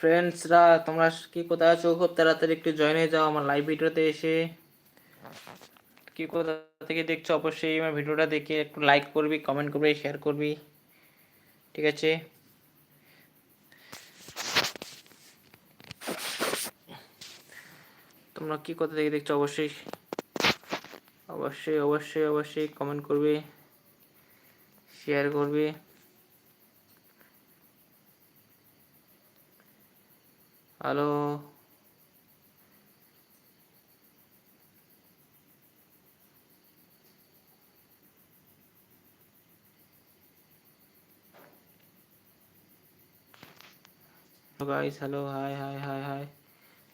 ফ্রেন্ডসরা তোমরা কি কোথায় আছো? খুব তাড়াতাড়ি একটু জয়েন হয়ে যাও আমার লাইভ ভিডিওতে এসে। কি কোথা থেকে দেখছ? অবশ্যই আমার ভিডিওটা দেখে একটু লাইক করবি কমেন্ট করবি শেয়ার করবি। ঠিক আছে? তোমরা কি কোথা থেকে দেখছ? অবশ্যই অবশ্যই অবশ্যই অবশ্যই কমেন্ট করবে শেয়ার করবে। Hello guys hello hi hi hi hi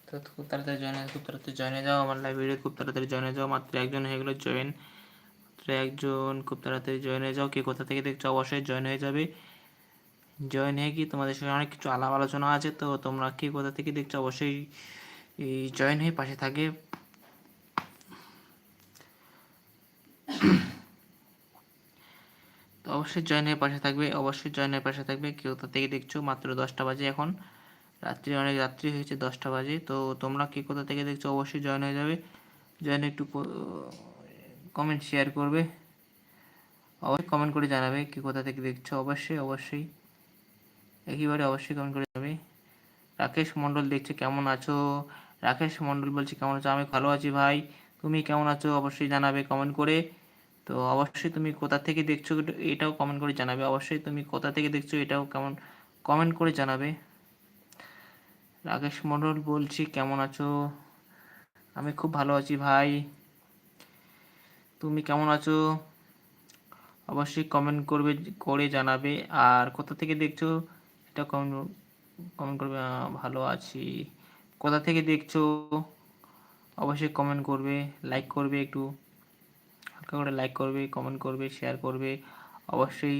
তো খুব তাড়াতাড়ি জয়েন খুব তাড়াতাড়ি জয়েনে যাও আমার লাইব্রেরি খুব তাড়াতাড়ি জয়েনে যাও। মাত্র একজন হয়ে গেলো জয়েন মাত্র একজন, খুব তাড়াতাড়ি জয়েন হয়ে যাও। কে কোথা থেকে দেখছ? অবশ্যই জয়েন হয়ে যাবে। জয়েন হয়ে কি তোমাদের সঙ্গে অনেক কিছু আলাপ আলোচনা আছে? তো তোমরা কে কোথা থেকে দেখছ? অবশ্যই জয়েন হয়ে পাশে থাকে তো অবশ্যই জয়েন হয়ে পাশে থাকবে, অবশ্যই জয়েন হয়ে পাশে থাকবে। কেউ কোথা থেকে দেখছ? মাত্র দশটা বাজে এখন। রাত্রি, অনেক রাত্রি হয়েছে দশটা বাজে। তো তোমরা কে কোথা থেকে দেখছ? অবশ্যই জয়েন হয়ে যাবে। জয়েন একটু কমেন্ট শেয়ার করবে। অবশ্যই কমেন্ট করে জানাবে কি কোথা থেকে দেখছ। অবশ্যই অবশ্যই। একইবারে অবশ্যই কমেন্ট করে যাবে রাকেশ মণ্ডল দেখছে, কেমন আছো? রাকেশ মণ্ডল বলছে, কেমন আছো? আমি ভালো আছি ভাই। তুমি কেমন আছো? অবশ্যই জানাবে কমেন্ট করে। তো অবশ্যই তুমি কোথা থেকে দেখছ এটাও কমেন্ট করে জানাবে। অবশ্যই তুমি কোথা থেকে দেখছ এটাও কেমন কমেন্ট করে জানাবে। রাকেশ মণ্ডল বলছি, কেমন আছো? আমি খুব ভালো আছি ভাই। তুমি কেমন আছো? অবশ্যই কমেন্ট করবে, করে জানাবে। আর কোথা থেকে দেখছ? এটা কমেন্ট কমেন্ট করবে ভালো আছি। কোথা থেকে দেখছ? অবশ্যই কমেন্ট করবে লাইক করবে একটু। হালকা করে লাইক করবে কমেন্ট করবে শেয়ার করবে। অবশ্যই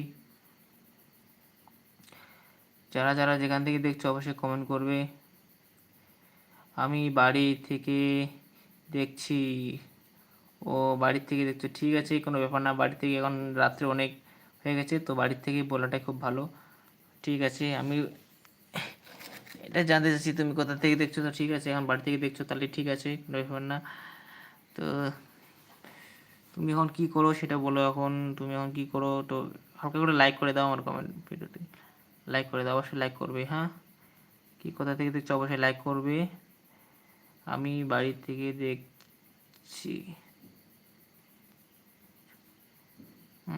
যারা যারা যেখান থেকে দেখছ, অবশ্যই কমেন্ট করবে। আমি বাড়ি থেকে দেখছি। ও বাড়ির থেকে দেখছ। ঠিক আছে, কোনো ব্যাপার না। বাড়ি থেকে এখন রাত্রে অনেক হয়ে গেছে, তো বাড়ির থেকে বলাটাই খুব ভালো। ঠিক আছে, আমি এটা জানতে চাচ্ছি, তুমি কোথা থেকে দেখছ? তো ঠিক আছে, এখন বাড়ি থেকে দেখছ, তাহলে ঠিক আছে, কোনো ব্যাপার না। তো তুমি এখন কি করো সেটা বলো এখন, তুমি এখন কি করো? তো হালকা করে লাইক করে দাও আমার কমেন্ট ভিডিওতে। লাইক করে দাও, অবশ্যই লাইক করবে হ্যাঁ? কি কোথা থেকে দেখছ, অবশ্যই লাইক করবে। আমি বাড়ি থেকে দেখছি। তো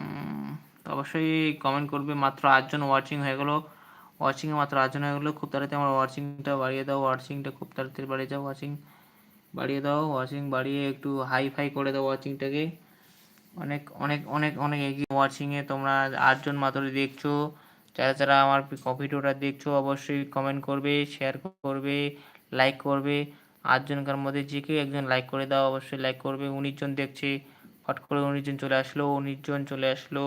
অবশ্যই কমেন্ট করবে। মাত্র আটজন ওয়াচিং হয়ে গেলো। ওয়াচিংয়ে মাত্র আটজন হয়ে গেলো। খুব তাড়াতাড়ি আমার ওয়াচিংটা বাড়িয়ে দাও। ওয়াচিংটা খুব তাড়াতাড়ি বাড়িয়ে যাও ওয়াচিং বাড়িয়ে দাও। ওয়াচিং বাড়িয়ে একটু হাই ফাই করে দাও ওয়াচিংটাকে অনেক অনেক অনেক অনেক এগিয়ে ওয়াচিংয়ে তোমরা আটজন মাত্র দেখছ। যারা যারা আমার ভিডিওটা দেখছ, অবশ্যই কমেন্ট করবে শেয়ার করবে লাইক করবে। আটজনকার মধ্যে যে কেউ একজন লাইক করে দাও। অবশ্যই লাইক করবে। উনিশ জন দেখছে। ফট করে উনিশ জন চলে আসলো। উনিশ জন চলে আসলো।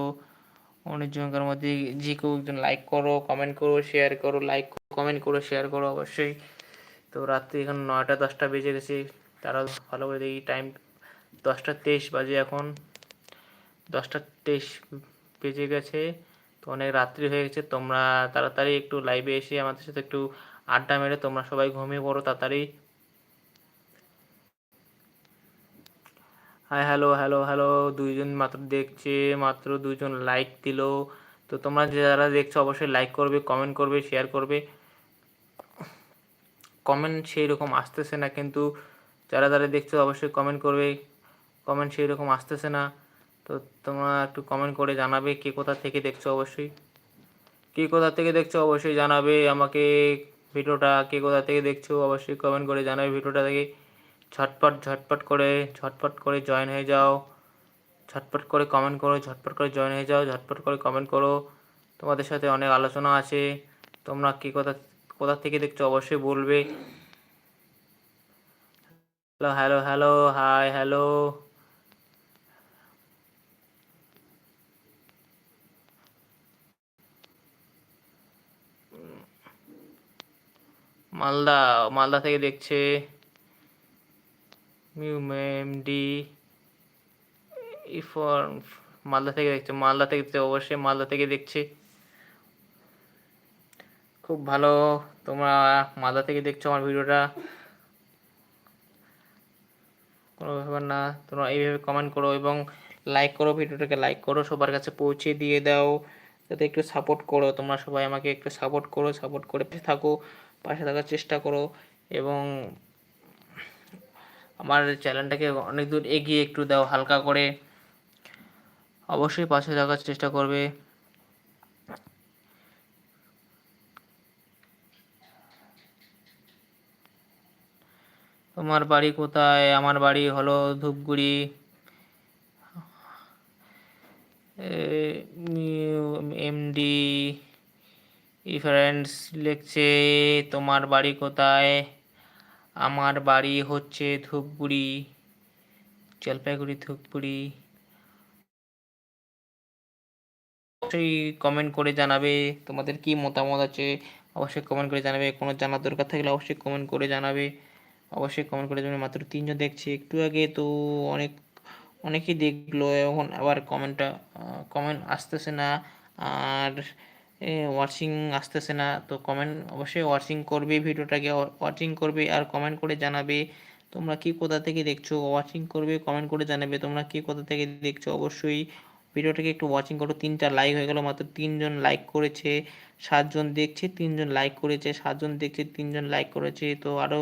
উনিশ জনকার মধ্যে যে কেউ একজন লাইক করো কমেন্ট করো শেয়ার করো লাইক কমেন্ট করো শেয়ার করো অবশ্যই। তো রাত্রি এখন নয়টা দশটা বেজে গেছে, তারা ভালো করে দেখি টাইম দশটা তেইশ বাজে এখন। দশটা তেইশ বেজে গেছে, তো অনেক রাত্রি হয়ে গেছে, তোমরা তাড়াতাড়ি একটু লাইভে এসে আমাদের সাথে একটু আড্ডা মেরে তোমরা সবাই ঘুমিয়ে পড়ো তাড়াতাড়ি। হাই হ্যালো হ্যালো হ্যালো দুইজন মাত্র দেখছে, মাত্র দুইজন লাইক দিলো। তো তোমরা যারা দেখছ, অবশ্যই লাইক করবে কমেন্ট করবে শেয়ার করবে। কমেন্ট সেই রকম আসতেছে না, কিন্তু যারা যারা দেখছ, অবশ্যই কমেন্ট করবে। কমেন্ট সেই রকম আসতেছে না। তো তোমরা একটু কমেন্ট করে জানাবে কে কোথা থেকে দেখছ, অবশ্যই। কে কোথা থেকে দেখছ, অবশ্যই জানাবে আমাকে ভিডিওটা। কে কোথা থেকে দেখছ, অবশ্যই কমেন্ট করে জানাবে ভিডিওটা থেকে। ঝটপট ঝটপট করে ঝটপট করে জয়েন হয়ে যাও। ঝটপট করে কমেন্ট করো, ঝটপট করে জয়েন হয়ে যাও, ঝটপট করে কমেন্ট করো। তোমাদের সাথে অনেক আলোচনা আছে। তোমরা কি কোথা কোথা থেকে দেখছ অবশ্যই বলবে। Hello hello hello hi hello Malda Malda থেকে দেখছে। মিউএমডি ইফর মালদা থেকে দেখছে, মালদা থেকে দেখছে অবশ্যই মালদা থেকে দেখছে। খুব ভালো, তোমরা মালদা থেকে দেখছ আমার ভিডিওটা। কোনো ব্যাপার না, তোমরা এইভাবে কমেন্ট করো এবং লাইক করো, ভিডিওটাকে লাইক করো, সবার কাছে পৌঁছে দিয়ে দাও, যাতে একটু সাপোর্ট করো, তোমরা সবাই আমাকে একটু সাপোর্ট করো সাপোর্ট করে থাকো, পাশে থাকার চেষ্টা করো, এবং আমার চ্যানেলটাকে অনেক দূর এগিয়ে একটু দাও, হালকা করে। অবশ্যই পাশে থাকার চেষ্টা করবে। তোমার বাড়ি কোথায়? আমার বাড়ি হলো ধূপগুড়ি। এমডি ফ্রেন্ডস লিখছে, তোমার বাড়ি কোথায়? আমার বাড়ি হচ্ছে ধূপগুড়ি, জলপাইগুড়ি ধূপগুড়ি। অবশ্যই কমেন্ট করে জানাবে, তোমাদের কি মতামত আছে? অবশ্যই কমেন্ট করে জানাবে, কোনো জানার দরকার থাকলে অবশ্যই কমেন্ট করে জানাবে। অবশ্যই কমেন্ট করে জানাবে, মাত্র তিনজন দেখছি। একটু আগে তো অনেক, অনেকেই দেখল, এখন আবার কমেন্টটা কমেন্ট আসতেছে না। আর ওয়াচিং আসতেছে না, তো কমেন্ট অবশ্যই ওয়াচিং করবে ভিডিওটাকে ওয়াচিং করবে আর কমেন্ট করে জানাবে তোমরা কি কোথা থেকে দেখছ ওয়াচিং করবে কমেন্ট করে জানাবে তোমরা কি কোথা থেকে দেখছ, অবশ্যই ভিডিওটাকে একটু ওয়াচিং করো, তিনটা লাইক হয়ে গেল, মাত্র তিনজন লাইক করেছে, সাতজন দেখছে, তিনজন লাইক করেছে, সাতজন দেখছে, তিনজন লাইক করেছে, তো আরও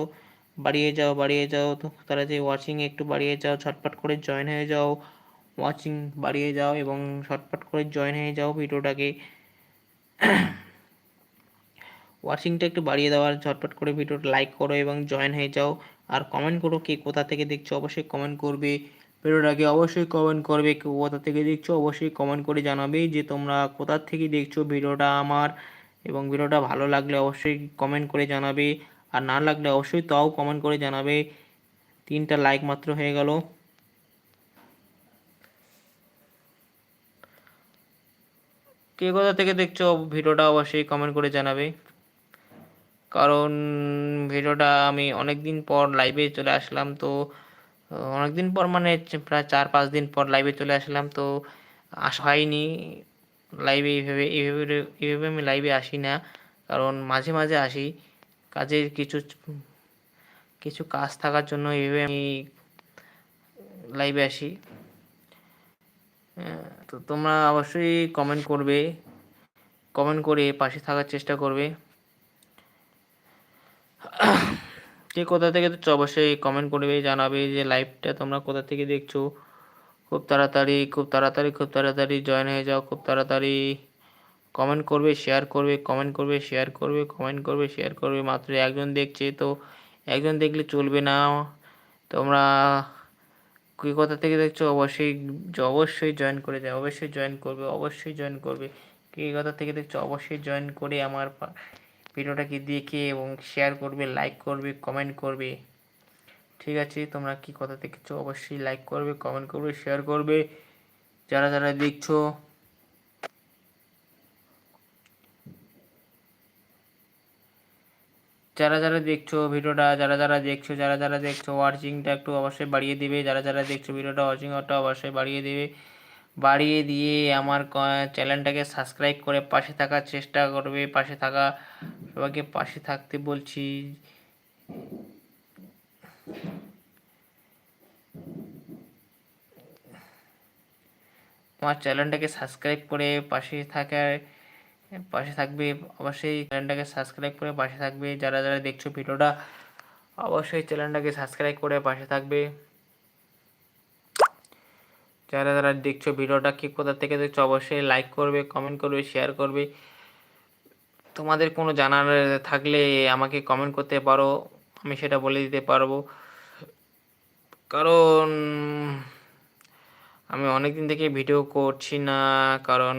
বাড়িয়ে যাও বাড়িয়ে যাও, তো তারা যে ওয়াচিং একটু বাড়িয়ে যাও ছটপট করে জয়েন হয়ে যাও ওয়াচিং বাড়িয়ে যাও এবং ছটপট করে জয়েন হয়ে যাও ভিডিওটাকে। ওয়াচিংটা একটু বাড়িয়ে দেওয়ার ঝটপট করে ভিডিওটা লাইক করো এবং জয়েন হয়ে যাও। আর কমেন্ট করো কে কোথা থেকে দেখছ, অবশ্যই কমেন্ট করবে। ভিডিওটাকে অবশ্যই কমেন্ট করবে কেউ কোথা থেকে দেখছ, অবশ্যই কমেন্ট করে জানাবে যে তোমরা কোথা থেকে দেখছ ভিডিওটা আমার। এবং ভিডিওটা ভালো লাগলে অবশ্যই কমেন্ট করে জানাবে। আর না লাগলে অবশ্যই তাও কমেন্ট করে জানাবে। তিনটা লাইক মাত্র হয়ে গেল। কে কোথা থেকে দেখছ ভিডিওটা অবশ্যই কমেন্ট করে জানাবে। কারণ ভিডিওটা আমি অনেক দিন পর লাইভে চলে আসলাম, তো অনেক দিন পর মানে প্রায় চার পাঁচ দিন পর লাইভে চলে আসলাম, তো আসা হয়নি লাইভে এইভাবে এইভাবে এইভাবে আমি লাইভে আসি না, কারণ মাঝে মাঝে আসি। কাজের কিছু কিছু কাজ থাকার জন্য এইভাবে আমি লাইভে আসি। তো তোমরা অবশ্যই কমেন্ট করবে। কমেন্ট করে পাশে থাকার চেষ্টা করবে। কে কোথা থেকে দেখছ অবশ্যই কমেন্ট করবে, জানাবে যে লাইভটা তোমরা কোথা থেকে দেখছ। খুব তাড়াতাড়ি খুব তাড়াতাড়ি খুব তাড়াতাড়ি জয়েন হয়ে যাও, খুব তাড়াতাড়ি কমেন্ট করবে শেয়ার করবে কমেন্ট করবে শেয়ার করবে কমেন্ট করবে শেয়ার করবে। মাত্র একজন দেখছে তো একজন দেখলে চলবে না। তোমরা কী থেকে দেখছ, অবশ্যই অবশ্যই জয়েন করে দেয় অবশ্যই জয়েন করবে, অবশ্যই জয়েন করবে। কী থেকে দেখছ, অবশ্যই জয়েন করে আমার ভিডিওটাকে দেখে এবং শেয়ার করবে লাইক করবে কমেন্ট করবে। ঠিক আছে, তোমরা কি কথা দেখছ, অবশ্যই লাইক করবে কমেন্ট করবে শেয়ার করবে। যারা যারা দেখছ যারা যারা দেখছ ভিডিওটা, যারা যারা দেখছ, যারা যারা দেখছ ওয়াচিংটা একটু অবশ্যই বাড়িয়ে দিবে। যারা যারা দেখছ ভিডিওটা ওয়াচিংটা অবশ্যই বাড়িয়ে দিবে। বাড়িয়ে দিয়ে আমার চ্যানেলটাকে সাবস্ক্রাইব করে পাশে থাকার চেষ্টা করবে। পাশে থাকা, সবাইকে পাশে থাকতে বলছি। আমার চ্যানেলটাকে সাবস্ক্রাইব করে পাশে থাকার পাশে থাকবে, অবশ্যই চ্যানেলটাকে সাবস্ক্রাইব করে পাশে থাকবে। যারা যারা দেখছ ভিডিওটা, অবশ্যই চ্যানেলটাকে সাবস্ক্রাইব করে পাশে থাকবে। যারা যারা দেখছ ভিডিওটা কি কোথা থেকে দেখছ, অবশ্যই লাইক করবে কমেন্ট করবে শেয়ার করবে। তোমাদের কোনো জানার থাকলে আমাকে কমেন্ট করতে পারো, আমি সেটা বলে দিতে পারব। কারণ, আমি অনেক দিন থেকে ভিডিও করছি না, কারণ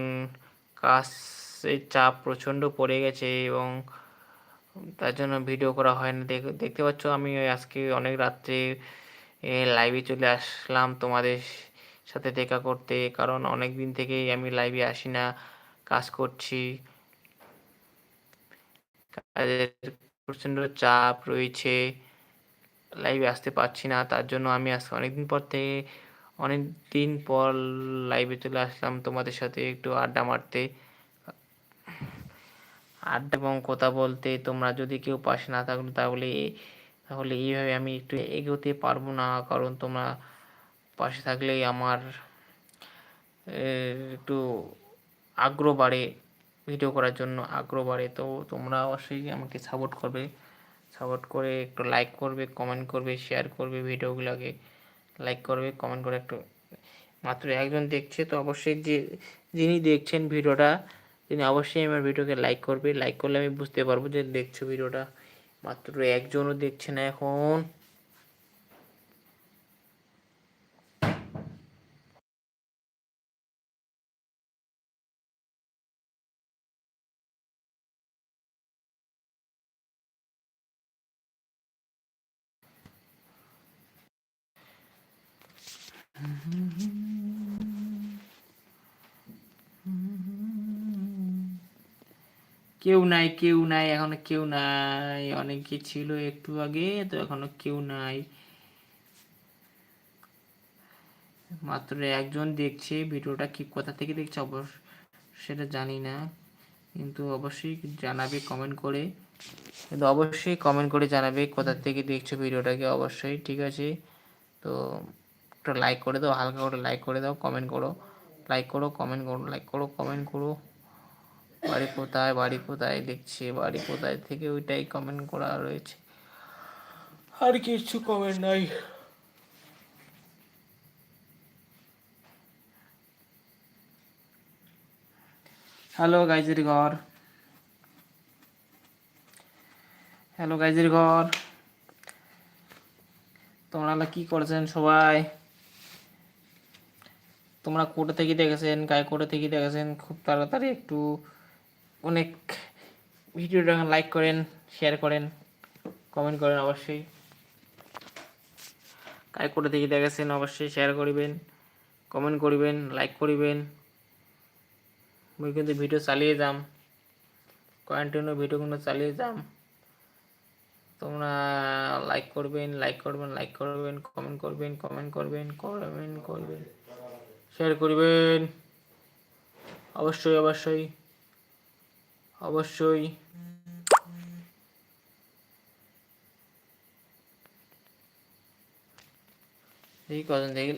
কাজের চাপ প্রচণ্ড পড়ে গেছে এবং তার জন্য ভিডিও করা হয় না। দেখতে পাচ্ছ আমি আজকে অনেক রাত্রে লাইভে চলে আসলাম তোমাদের সাথে দেখা করতে। কারণ অনেক দিন থেকেই আমি লাইভে আসি না, কাজ করছি। কাজের প্রচণ্ড চাপ রয়েছে লাইভে আসতে পারছি না। তার জন্য আমি আজকে অনেকদিন পর থেকে অনেক দিন পর লাইভে চলে আসলাম তোমাদের সাথে একটু আড্ডা মারতে। আড্ডা এবং কথা বলতে তোমরা যদি কেউ পাশে না থাকল তাহলে তাহলে এইভাবে আমি একটু এগোতে পারব না। কারণ তোমরা পাশে থাকলেই আমার একটু আগ্রহ বাড়ে ভিডিও করার জন্য আগ্রহ বাড়ে। তো তোমরা অবশ্যই আমাকে সাপোর্ট করবে। সাপোর্ট করে একটু লাইক করবে কমেন্ট করবে শেয়ার করবে ভিডিওগুলোকে লাইক করবে কমেন্ট করে একটু, মাত্র একজন দেখছে। তো অবশ্যই যে, যিনি দেখছেন ভিডিওটা তিনি অবশ্যই আমার ভিডিওকে লাইক করবে। লাইক করলে আমি বুঝতে পারব যে দেখছ ভিডিওটা। মাত্র একজনও দেখছে না এখন। কেউ নাই কেউ নাই, এখনও কেউ নাই। অনেকে ছিল একটু আগে, তো এখনও কেউ নাই। মাত্র একজন দেখছে, ভিডিওটা কি কোথা থেকে দেখছে অবশ্য সেটা জানি না। কিন্তু অবশ্যই জানাবে কমেন্ট করে। কিন্তু অবশ্যই কমেন্ট করে জানাবে কোথা থেকে দেখছ ভিডিওটাকে অবশ্যই, ঠিক আছে? তো একটা লাইক করে দাও, হালকা করে লাইক করে দাও কমেন্ট করো। লাইক করো কমেন্ট করো লাইক করো কমেন্ট করো। বাড়ি কোথায় বাড়ি কোথায় দেখছি বাড়ি কোথায় থেকে ওইটাই কমেন্ট করা রয়েছে। আর কিছু কমেন্ট নাই। হ্যালো গাইজের ঘর। হ্যালো গাইজের ঘর। তোমরা কি করেছেন সবাই? তোমরা কোটা থেকে দেখেছেন গায়ে কোটা থেকে দেখেছেন? খুব তাড়াতাড়ি একটু অনেক ভিডিওটা লাইক করেন শেয়ার করেন কমেন্ট করেন অবশ্যই। গায়ে কোটা থেকে দেখেছেন অবশ্যই শেয়ার করিবেন কমেন্ট করিবেন লাইক করিবেন। মুই কিন্তু ভিডিও চালিয়ে যাম। কন্টিনিউ ভিডিওগুলো চালিয়ে যাম। তোমরা লাইক করবেন লাইক করবেন লাইক করবেন কমেন্ট করবেন কমেন্ট করবেন কমেন্ট করবেন। শেয়ার করবেন। অবশ্যই অবশ্যই। অবশ্যই। এই কজন দেখি